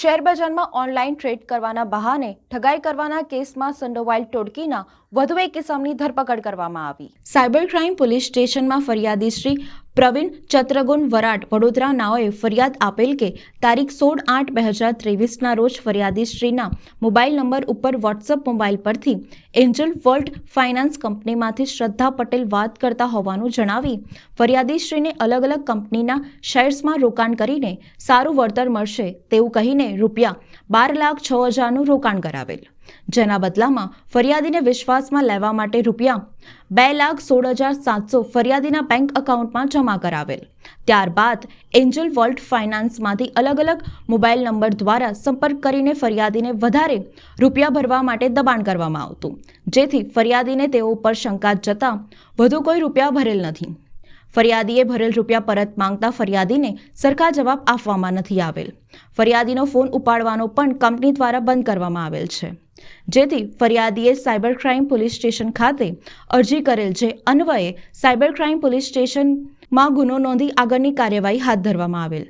શેરબજારમાં online trade કરવાના બહાને ઠગાઈ કરવાના કેસમાં સંડોવાયેલ ટોડકીના વધુ એક કિસમની ધરપકડ કરવામાં આવી. સાયબર ક્રાઇમ પોલીસ સ્ટેશનમાં ફરિયાદી શ્રી પ્રવીણ, ચત્રગુણ, વરાટ વડોદરા નાઓએ ફરિયાદ આપેલ કે તારીખ સોળ આઠ બે હજાર ત્રેવીસના રોજ ફરિયાદી શ્રીના મોબાઈલ નંબર ઉપર વોટ્સઅપ મોબાઈલ પરથી એન્જલ વર્લ્ડ ફાઇનાન્સ કંપનીમાંથી શ્રદ્ધા પટેલ વાત કરતા હોવાનું જણાવી ફરિયાદીશ્રીને અલગ અલગ કંપનીના શેર્સમાં રોકાણ કરીને સારું વળતર મળશે તેવું કહીને રૂપિયા બાર લાખ છ હજારનું રોકાણ કરાવેલ. જેના બદલામાં ફરિયાદીને વિશ્વાસમાં લેવા માટે રૂપિયા બે લાખ સોળ હજાર સાતસો ફરિયાદીના બેંક એકાઉન્ટમાં જમા કરાવેલ. ત્યારબાદ એન્જલ વર્લ્ડ ફાઇનાન્સમાંથી અલગ અલગ મોબાઈલ નંબર દ્વારા સંપર્ક કરીને ફરિયાદીને વધારે રૂપિયા ભરવા માટે દબાણ કરવામાં આવતું. જેથી ફરિયાદીને તેઓ ઉપર શંકા જતાં વધુ કોઈ રૂપિયા ભરેલ નથી. ફરિયાદીએ ભરેલ રૂપિયા પરત માંગતા ફરિયાદીને સરખા જવાબ આપવામાં નથી આવેલ. ફરિયાદીનો ફોન ઉપાડવાનો પણ કંપની દ્વારા બંધ કરવામાં આવેલ છે. જેથી ફરિયાદીએ સાયબર ક્રાઇમ પોલીસ સ્ટેશન ખાતે અરજી કરેલ છે અન્વયે સાયબર ક્રાઇમ પોલીસ સ્ટેશનમાં ગુનો નોંધી આગળની કાર્યવાહી હાથ ધરવામાં આવેલ.